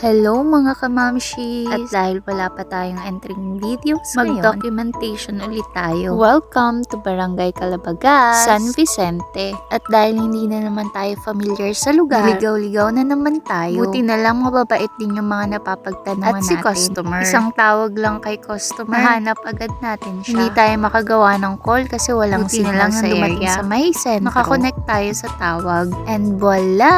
Hello mga kamamshi! At dahil wala pa tayong entering videos ngayon, mag-documentation ulit tayo. Welcome to Barangay Calabagas, San Vicente. At dahil hindi na naman tayo familiar sa lugar, ligaw-ligaw na naman tayo. Buti na lang mababait din yung mga napapagtanungan At si natin. customer. Isang tawag lang kay customer. Mahanap agad natin siya. Hindi tayo makagawa ng call kasi walang Buti na signal lang sa area. sa may sentro. Nakakonect tayo sa tawag. And voila!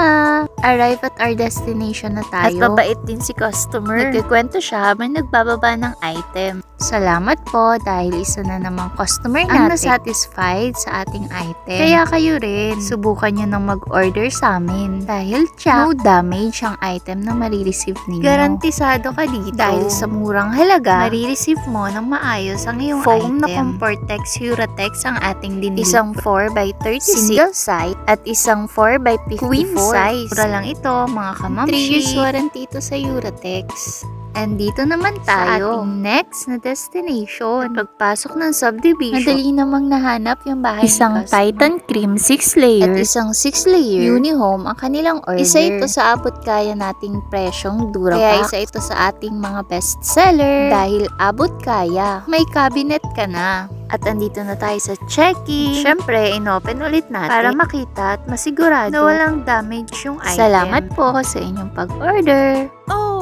Arrive at our destination na At tayo. Mabait din si customer. Nagkikwento siya habang nagbababa ng item. Salamat po dahil isa na namang customer Ang natin satisfied sa ating item. Kaya kayo rin, subukan nyo nang mag-order sa amin. Dahil check, no damage ang item na marireceive ninyo. Garantisado ka dito. Dahil sa murang halaga, marireceive mo ng maayos ang iyong Foam item. na Comfortex Huratex ang ating dinili. Isang 4x36 single size at isang 4x54 Queen size. Mura lang ito mga kamamshi. 3 years warranty ito sa Uratex. And dito naman tayo. Sa ating next na destination. Pagpasok ng subdivision. Madali namang nahanap yung bahay Isang. Titan Cream 6 At layer. isang 6 layer Unihome ang kanilang order. Isa ito sa abot kaya nating presyong Durapax. Kaya isa ito sa ating mga best seller. Dahil abot kaya, may cabinet ka na. At andito na tayo sa checking. Siyempre, inopen ulit natin para makita at masigurado na walang damage yung item. Salamat po sa inyong pag-order.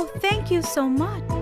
Thank you so much.